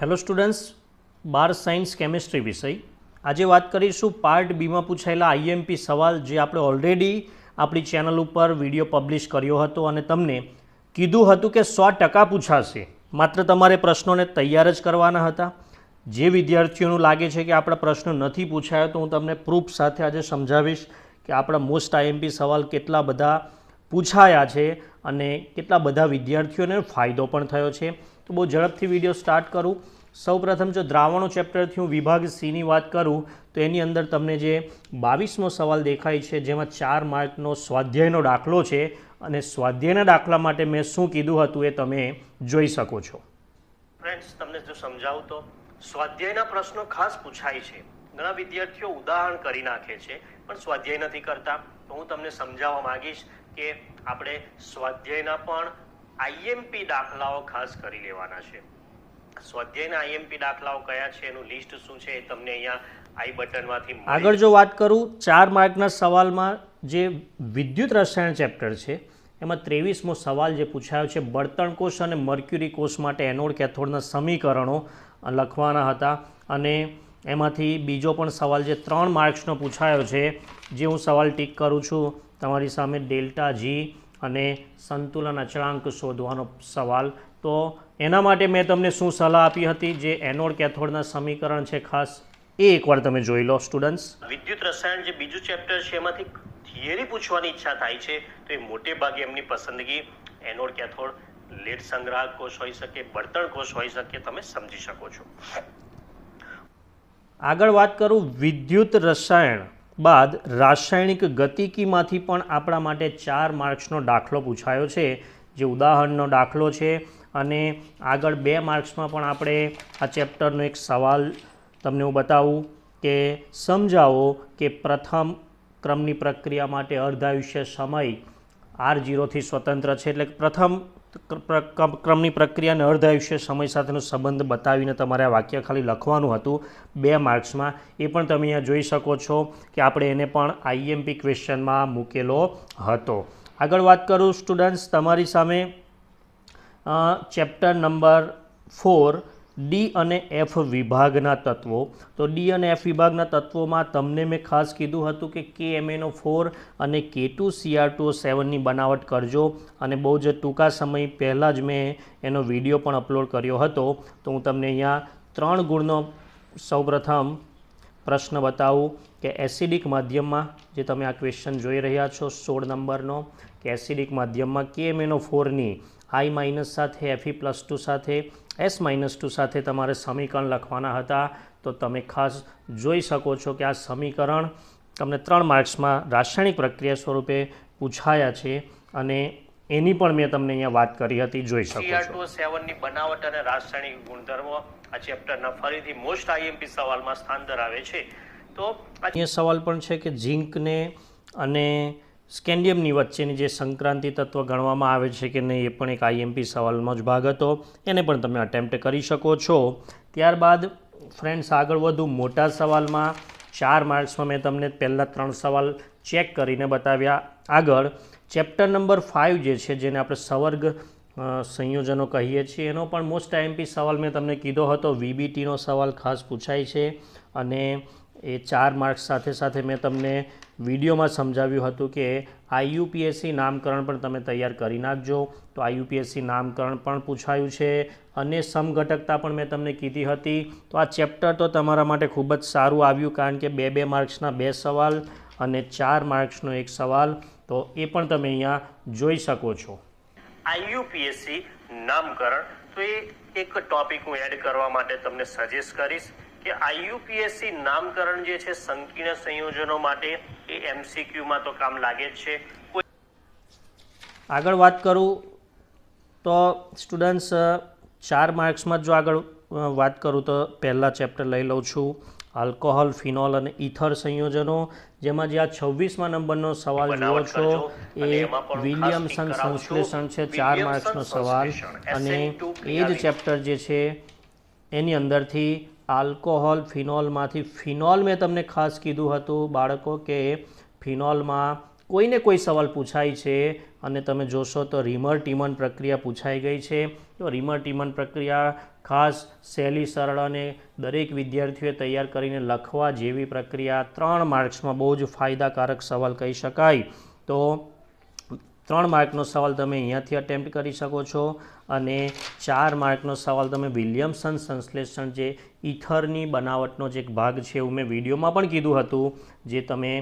Hello students બાર science chemistry વિષય. આજે વાત કરીશું પાર્ટ બીમાં પૂછાયેલા આઈએમપી સવાલ જે આપણે ઓલરેડી આપણી ચેનલ ઉપર વીડિયો પબ્લિશ કર્યો હતો અને તમને કીધું હતું કે સો ટકા પૂછાશે. માત્ર તમારે પ્રશ્નોને તૈયાર જ કરવાના હતા. જે વિદ્યાર્થીઓનું લાગે છે કે આપણા પ્રશ્નો નથી પૂછાયો, તો હું તમને પ્રૂફ સાથે આજે સમજાવીશ કે આપણા મોસ્ટ આઈએમપી સવાલ કેટલા બધા પૂછાયા છે અને કેટલા બધા વિદ્યાર્થીઓને ફાયદો પણ થયો છે. તો બહુ ઝડપથી વીડિયો સ્ટાર્ટ કરું. સૌપ્રથમ જો દ્રાવણો ચેપ્ટરથી હું વિભાગ સીની વાત કરું, તો એની અંદર તમને જે બાવીસમો સવાલ દેખાય છે, જેમાં ચાર માર્કનો સ્વાધ્યાયનો દાખલો છે અને સ્વાધ્યાયના દાખલા માટે મેં શું કીધું હતું એ તમે જોઈ શકો છો. ફ્રેન્ડ્સ તમને જો સમજાવું તો સ્વાધ્યાયના પ્રશ્નો ખાસ પૂછાય છે. ઘણા વિદ્યાર્થીઓ ઉદાહરણ કરી નાખે છે, પણ સ્વાધ્યાય નથી કરતા. તો હું તમને સમજાવવા માંગીશ કે આપણે સ્વાધ્યાયના પણ આઈએમપી દાખલાઓ ખાસ કરી લેવાના છે. સ્વાધ્યાયના આઈએમપી દાખલાઓ કયા છે? એનું લિસ્ટ શું છે? એ તમને અહીંયા આઈ બટનમાંથી આગળ જો વાત કરું ચાર માર્કના સવાલમાં જે વિદ્યુત રસાયણ ચેપ્ટર છે એમાં ત્રેવીસમો સવાલ જે પૂછાયો છે બળતણ કોષ અને મર્ક્યુરી કોષ માટે એનોડ કેથોડના સમીકરણો લખવાના હતા. અને એમાંથી બીજો પણ સવાલ જે ત્રણ માર્ક્સનો પૂછાયો છે જે હું સવાલ ટીક કરું છું તમારી સામે ડેલ્ટા જી અને સંતુલન અચળાંક શોધવાનો સવાલ. તો એના માટે મેં તમને શું સલાહ આપી હતી? જે એનોડ કેથોડના સમીકરણ છે ખાસ. એ એકવાર તમે જોઈ લો સ્ટુડન્ટ્સ. વિદ્યુત રસાયણ જે બીજું ચેપ્ટર છે એમાંથી થિયરી પૂછવાની ઈચ્છા થાય છે તો એ મોટે ભાગે એમની પસંદગી એનોડ કેથોડ લેડ સંગ્રાહક કોષ હોઈ શકે બળતણ કોષ હોઈ શકે તમે સમજી શકો છો. આગળ વાત કરું વિદ્યુત રસાયણ. બાદ રાસાયણિક ગતિકીમાંથી પણ આપણા માટે ચાર માર્ક્સનો દાખલો પૂછાયો છે, જે ઉદાહરણનો દાખલો છે. અને આગળ બે માર્ક્સમાં પણ આપણે આ ચેપ્ટરનો એક સવાલ તમને હું બતાવું કે સમજાવો કે પ્રથમ ક્રમની પ્રક્રિયા માટે અર્ધાયુષ્ય સમય આર જીરોથી સ્વતંત્ર છે, એટલે પ્રથમ ક્રમની પ્રક્રિયા અને અર્ધાયુષ્ય સમય સાથેનો સંબંધ બતાવીને તમારે આ વાક્ય ખાલી લખવાનું હતું બે માર્ક્સમાં. એ પણ તમે અહીંયા જોઈ શકો છો કે આપણે એને પણ આઈએમપી ક્વેશ્ચનમાં મૂકેલો હતો. આગળ વાત કરું, સ્ટુડન્ટ્સ, તમારી સામે ચેપ્ટર નંબર ફોર ડી અને એફ વિભાગના તત્વો. તો ડી અને એફ વિભાગના તત્વોમાં તમને મેં ખાસ કીધું હતું કે કે એમએનો ફોર અને કે ટુ સીઆર ટુ સેવનની બનાવટ કરજો. અને બહુ જ ટૂંકા સમય પહેલાં જ મેં એનો વીડિયો પણ અપલોડ કર્યો હતો. તો હું તમને અહીંયા ત્રણ ગુણનો સૌપ્રથમ પ્રશ્ન બતાવું કે એસિડિક માધ્યમમાં જે તમે આ ક્વેશ્ચન જોઈ રહ્યા છો, સોળ નંબરનો, કે એસિડિક માધ્યમમાં કે એમએનો ફોરની આઈ માઇનસ સાથે એફઈ પ્લસ ટુ સાથે એસ માઇનસ ટુ સાથે તમારે સમીકરણ લખવાના હતા. તો તમે ખાસ જોઈ શકો છો કે આ સમીકરણ તમને ત્રણ માર્ક્સમાં રાસાયણિક પ્રક્રિયા સ્વરૂપે પૂછાયા છે અને એની પણ મેં તમને અહીંયા વાત કરી હતી જોઈ શકો છો. સેવનની બનાવટ અને રાસાયણિક ગુણધર્મો આ ચેપ્ટરના ફરીથી મોસ્ટ આઈએમપી સવાલમાં સ્થાન ધરાવે છે. તો અહીંયા સવાલ પણ છે કે ઝીંકને અને સ્કેન્ડિયમની વચ્ચેની જે સંક્રાંતિ તત્વ ગણવામાં આવે છે કે નહીં એ પણ એક આઈએમપી સવાલનો જ ભાગ હતો. એને પણ તમે અટેમ્પ્ટ કરી શકો છો. ત્યારબાદ ફ્રેન્ડ્સ આગળ વધુ મોટા સવાલમાં ચાર માર્ક્સમાં મેં તમને પહેલાં ત્રણ સવાલ ચેક કરીને બતાવ્યા. આગળ ચેપ્ટર નંબર ફાઇવ જે છે, જેને આપણે સવર્ગ સંયોજનો કહીએ છીએ, એનો પણ મોસ્ટ આઈએમપી સવાલ મેં તમને કીધો હતો. વીબીટીનો સવાલ ખાસ પૂછાય છે. અને એ ચાર માર્ક્સ સાથે સાથે મેં તમને વિડીયોમાં સમજાવ્યું હતું કે આઈયુપીએસસી નામકરણ પણ તમે તૈયાર કરી નાખજો. તો આઈયુપીએસસી નામકરણ પણ પૂછાયું છે અને સમઘટકતા પણ મેં તમને કીધી હતી. તો આ ચેપ્ટર તો તમારા માટે ખૂબ જ સારું આવ્યું કારણ કે બે બે માર્ક્સના બે સવાલ અને ચાર માર્ક્સનો એક સવાલ. તો એ પણ તમે અહીંયા જોઈ શકો છો. આઈયુપીએસસી નામકરણ. તો એ એક ટોપિક હું એડ કરવા માટે તમને સજેસ્ટ કરીશ. કે આઈયુપીએસસી નામકરણ જે છે સંકીર્ણ સંયોજનો માટે એ એમસીક્યુમાં તો કામ લાગે જ છે. આગળ વાત કરું તો સ્ટુડન્ટ્સ ચાર માર્ક્સમાં જો આગળ વાત કરું તો પહેલાં ચેપ્ટર લઈ લઉં છું. આલ્કોહોલ ફિનોલ અને ઇથર સંયોજનો જેમાં જે આ છવ્વીસમાં નંબરનો સવાલ જુઓ છો એ વિલિયમસન સંશ્લેષણ છે ચાર માર્ક્સનો સવાલ. અને એ જ ચેપ્ટર જે છે એની અંદરથી આલ્કોહોલ ફિનોલમાંથી ફિનોલ મેં તમને ખાસ કીધું હતું. બાળકો કે ફિનોલમાં કોઈને કોઈ સવાલ પૂછાય છે અને તમે જોશો તો રિમર ટીમન પ્રક્રિયા પૂછાઈ ગઈ છે. તો રીમર ટીમન પ્રક્રિયા ખાસ સહેલી, સરળ અને દરેક વિદ્યાર્થીઓએ તૈયાર કરીને લખવા જેવી પ્રક્રિયા ત્રણ માર્ક્સમાં બહુ જ ફાયદાકારક સવાલ કહી શકાય. તો ત્રણ માર્કનો સવાલ તમે અહીંયાથી અટેમ્પ્ટ કરી શકો છો અને ચાર માર્કનો સવાલ તમે વિલિયમસન સંશ્લેષણ જે ઈથરની બનાવટનો જે એક ભાગ છે એવું મેં વિડીયોમાં પણ કીધું હતું, જે તમે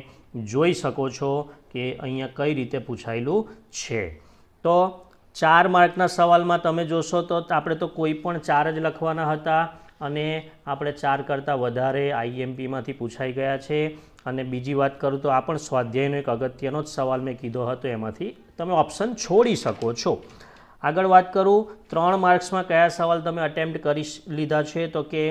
જોઈ શકો છો કે અહીંયા કઈ રીતે પૂછાયેલું છે. તો ચાર માર્કના સવાલમાં તમે જોશો તો આપણે તો કોઈ પણ ચાર જ લખવાના હતા અને આપણે ચાર કરતાં વધારે આઈએમપીમાંથી પૂછાઈ ગયા છે. અને બીજી વાત કરું તો આ પણ સ્વાધ્યાયનો એક અગત્યનો જ સવાલ મેં કીધો હતો એમાંથી તમે ઓપ્શન છોડી શકો છો. આગળ વાત કરું, ત્રણ માર્ક્સમાં કયા સવાલ તમે અટેમ્પ્ટ કરી લીધા છે? તો કે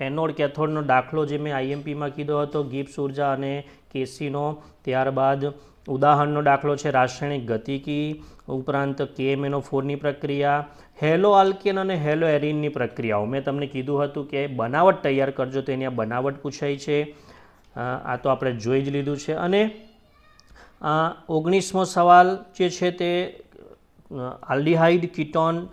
એનોડ કેથોડનો દાખલો જે મેં આઈએમપીમાં કીધો હતો ગિપ્સ ઊર્જા અને કેસીનો. ત્યારબાદ ઉદાહરણનો દાખલો છે, રાસાયણિક ગતિકી ઉપરાંત કેએમએનો ફોરની પ્રક્રિયા. હેલો આલ્કેન અને હેલો એરિનની પ્રક્રિયાઓ. મેં તમને કીધું હતું કે બનાવટ તૈયાર કરજો, તો એની આ બનાવટ પૂછાઈ છે. આ તો આપણે જોઈ જ લીધું છે. અને ઓગણીસમો સવાલ જે છે તે આલ્ડીહાઈડ કીટોન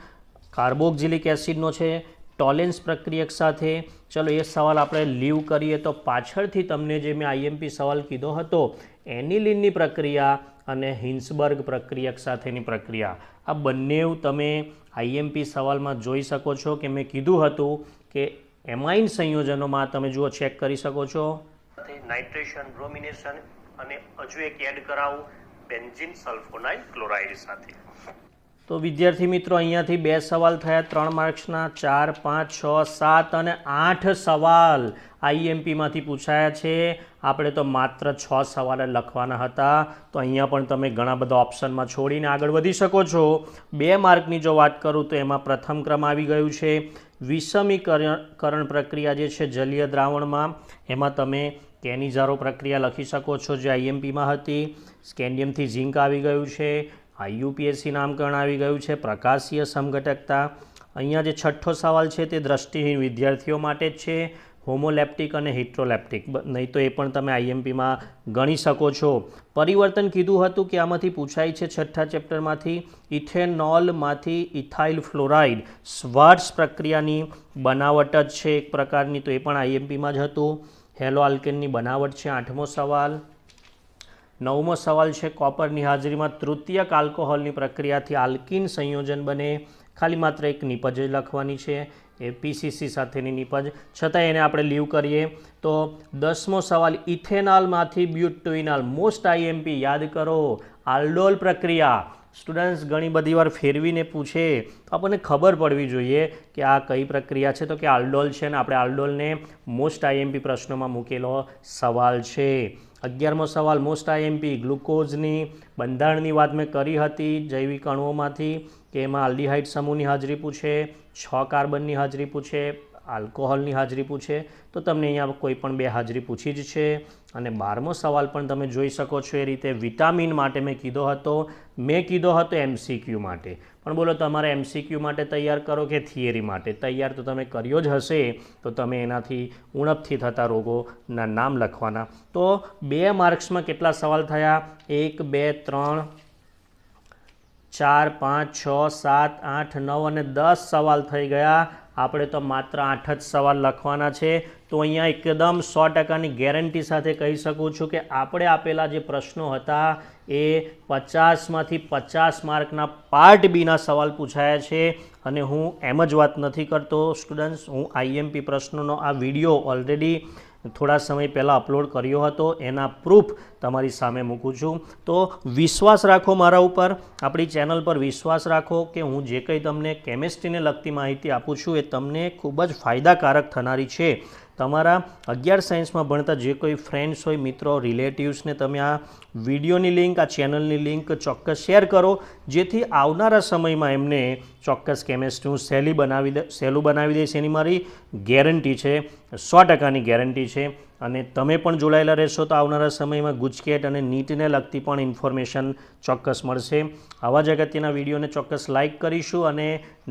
કાર્બોક્ઝિલિક એસિડનો છે, ટોલેન્સ પ્રક્રિયક સાથે. ચલો એ સવાલ આપણે લીવ કરીએ તો પાછળથી તમને જે મેં આઈએમપી સવાલ કીધો હતો, એનિલિનની પ્રક્રિયા અને હિન્સબર્ગ પ્રક્રિયક સાથેની પ્રક્રિયા. આ બંને તમે આઈએમપી સવાલમાં જોઈ શકો છો કે મેં કીધું હતું કે એમાઇન સંયોજનોમાં તમે જુઓ, ચેક કરી શકો છો. નાઇટ્રેશન, બ્રોમિનેશન અને હજુ એક એડ કરાવું બેન્ઝિન સલ્ફોનાઇલ ક્લોરાઇડ સાથે. તો વિદ્યાર્થી મિત્રો, અહીંયાથી બે સવાલ થયા. ત્રણ માર્ક્સના ચાર, પાંચ, છ, સાત અને આઠ સવાલ આઈએમપીમાંથી પૂછાયા છે. આપણે તો માત્ર છ સવાલ લખવાના હતા. તો અહીંયા પણ તમે ઘણા બધા ઓપ્શનમાં છોડીને આગળ વધી શકો છો. બે માર્કની જો વાત કરું તો એમાં પ્રથમ ક્રમ આવી ગયું છે. વિષમીકરણ પ્રક્રિયા જે છે જલીય દ્રાવણમાં, એમાં તમે કેનિઝારો પ્રક્રિયા લખી શકો છો જે આઈએમપીમાં હતી. સ્કેન્ડિયમથી ઝીંક આવી ગયું છે. આઈયુપીએસસી નામકરણ આવી ગયું છે. પ્રકાશીય સમઘટકતા અહીંયા જે છઠ્ઠો સવાલ છે તે દ્રષ્ટિહીન વિદ્યાર્થીઓ માટે જ છે. હોમોલેપ્ટિક અને હિટ્રોલેપ્ટિક. નહીં તો એ પણ તમે આઈએમપીમાં ગણી શકો છો. પરિવર્તન કીધું હતું કે આમાંથી પૂછાય છે છઠ્ઠા ચેપ્ટરમાંથી, ઇથેનોલમાંથી ઇથાઇલ ફ્લોરાઇડ. સ્વાર્ટ્સ પ્રક્રિયાની બનાવટ જ છે એક પ્રકારની, તો એ પણ આઈએમપીમાં જ હતું. હેલો આલ્કેનની બનાવટ છે. આઠમો સવાલ. નવમો સવાલ છે, કોપરની હાજરીમાં તૃતીયક આલ્કોહોલની પ્રક્રિયાથી આલ્કિન સંયોજન બને. ખાલી માત્ર એક નિપજ લખવાની છે, એ પીસીસી સાથેની નિપજ. છતાં એને આપણે લીવ કરીએ તો દસમો સવાલ, ઇથેનોલમાંથી બ્યુટોઇનાલ મોસ્ટ આઈએમપી યાદ કરો. આલ્ડોલ પ્રક્રિયા સ્ટુડન્ટ્સ ઘણી બધી વાર ફેરવીને પૂછે, તો આપણને ખબર પડવી જોઈએ કે આ કઈ પ્રક્રિયા છે. તો કે આલ્ડોલ છે ને આપણે આલ્ડોલને મોસ્ટ આઈએમપી પ્રશ્નોમાં મૂકેલો સવાલ છે. અગિયારમો સવાલ મોસ્ટ આઈએમપી ગ્લુકોઝની બંધારણની વાત મેં કરી હતી જૈવિક અણુઓમાંથી, કે એમાં આલ્ડીહાઇડ સમૂહની હાજરી પૂછે, છ કાર્બનની હાજરી પૂછે આલ્કોહોલની હાજરી પૂછે, તો તમને અહીંયા કોઈ પણ બે હાજરી પૂછી જ છે. અને બારમો સવાલ પણ તમે જોઈ શકો છો એ રીતે વિટામિન માટે મેં કીધો હતો, મેં કીધો હતો એમસીક્યુ માટે. પણ બોલો, તમારે એમસીક્યુ માટે તૈયાર કરો કે થિયરી માટે? તૈયાર તો તમે કર્યો જ હશે, તો તમે એનાથી ઉણપથી થતા રોગોના નામ લખવાના. તો બે માર્ક્સમાં કેટલા સવાલ થયા? એક, બે, ત્રણ, ચાર, પાંચ, છ, સાત, આઠ, નવ અને દસ સવાલ થઈ ગયા. આપણે તો માત્ર આઠ જ સવાલ લખવાના છે. તો અહીંયા એકદમ સો ટકાની ગેરંટી સાથે કહી શકું છું કે આપણે આપેલા જે પ્રશ્નો હતા એ પચાસમાંથી પચાસ માર્કના પાર્ટ બીના સવાલ પૂછાયા છે અને હું એમ જ વાત નથી કરતો. સ્ટુડન્ટ્સ, હું આઈએમપી પ્રશ્નોનો આ વીડિયો ઓલરેડી થોડા સમય પહેલાં અપલોડ કર્યો હતો. એના પ્રૂફ તમારી સામે મૂકું છું. તો વિશ્વાસ રાખો મારા ઉપર. આપણી ચેનલ પર વિશ્વાસ રાખો કે હું જે કંઈ તમને કેમેસ્ટ્રીને લગતી માહિતી આપું છું એ તમને ખૂબ જ ફાયદાકારક થનારી છે. તમારા અગિયાર સાયન્સમાં ભણતા જે કોઈ ફ્રેન્ડ્સ હોય, મિત્રો રિલેટિવ્સને તમે આ વિડીયોની લિંક આ ચેનલની લિંક ચોક્કસ શેર કરો. જેથી આવનારા સમયમાં એમને ચોક્કસ કેમેસ્ટ્રી હું સહેલી બનાવી દે સહેલું બનાવી દઈશ એની મારી ગેરંટી છે, સો ટકાની ગેરંટી છે. અને તમે પણ જોડાયેલા રહેશો તો આવનારા સમયમાં ગુજકેટ અને નીટને લગતી પણ ઇન્ફોર્મેશન ચોક્કસ મળશે. આવા જ અગત્યના વિડીયોને ચોક્કસ લાઇક કરીશું અને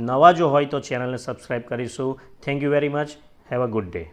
નવા જો હોય તો ચેનલને સબસ્ક્રાઈબ કરીશું. Thank you very much. Have a good day.